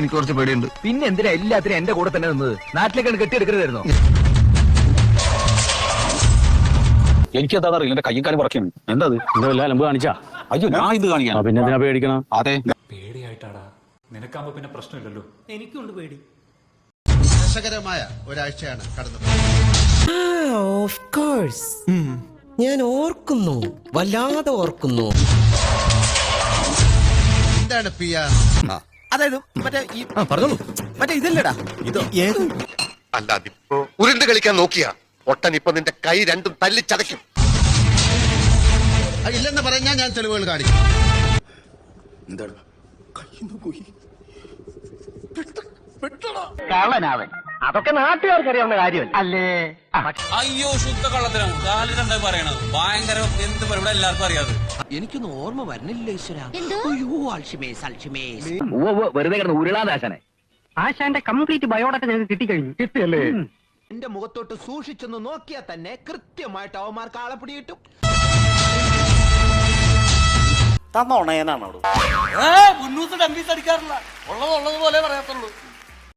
എനിക്ക് കുറച്ച് പേടിയുണ്ട്. പിന്നെ എന്തിനാ എല്ലാത്തിനും എന്റെ കൂടെ തന്നെ നിന്നത്? നാട്ടിലേക്കാണ് കെട്ടിയെടുക്കരുതായിരുന്നു? എനിക്ക് എന്താ അറിയില്ല എന്റെ കയ്യും കാലം പറക്കുന്നു എന്താ അത്? എന്താ വല്ല അലമ്പ് കാണിച്ചാ? അയ്യോ ഞാൻ ഇത് കാണിക്കാം പിന്നെ എന്തിനാ പേടിക്കണം? അതെ. പേടിയായിട്ടാടാ. നിനക്കാകുമ്പോ പിന്നെ പ്രശ്നമില്ലല്ലോ. എനിക്കുണ്ട് പേടി. രസകരമായ ഒരാഴ്ചയാണ് കടന്നു ഓഫ് കോഴ്സ് ഞാൻ ഓർക്കുന്നു. വല്ലാതെ ഓർക്കുന്നു. എന്താണ് പി ആർ അതായത് മറ്റേ ഈ പറഞ്ഞോളൂ. മറ്റേ ഇതല്ലടാ. ഇത് ഏത്? അല്ല അതിപ്പോ ഉരുണ്ട് കളിക്കാൻ നോക്കിയാ. ഒട്ടൻ ഇപ്പൊ നിന്റെ കൈ രണ്ടും തല്ലി ചതയ്ക്കും. ഇല്ലെന്ന് പറഞ്ഞാൽ ഞാൻ തെളിവുകൾ കാണിക്കും. കള്ളനാവൻ. അതൊക്കെ നാട്ടുകാർക്ക് അറിയാവുന്ന കാര്യമല്ല? അല്ലേ? അയ്യോ ശുദ്ധ കള്ളത്തരം. കാലിൽ എന്താ പറയണത്? ഭയങ്കര എന്ത് പറയും ഇവിടെ എല്ലാവർക്കും അറിയാതെ. എനിക്കൊന്നും ഓർമ്മ വരുന്നില്ല ഈശ്വര. അയ്യോ അൽഷിമേസ് അൽഷിമേസ് വെറുതെ കിടന്ന് ഉരുളാദാശനെ ആശാന്റെ കംപ്ലീറ്റ് ബയോഡാറ്റ ഞങ്ങൾക്ക് കിട്ടിക്കഴിഞ്ഞു. കിട്ടിയല്ലേ? എന്റെ മുഖത്തോട്ട് സൂക്ഷിച്ചൊന്ന് നോക്കിയാൽ തന്നെ കൃത്യമായിട്ട് അവന്മാർക്ക് ആളെ പിടികിട്ടും. മുന്നൂത്ത് ഡംബീസ് അടിക്കാറില്ല. ഉള്ളത് ഉള്ളത് പോലെ പറയത്തുള്ളൂ.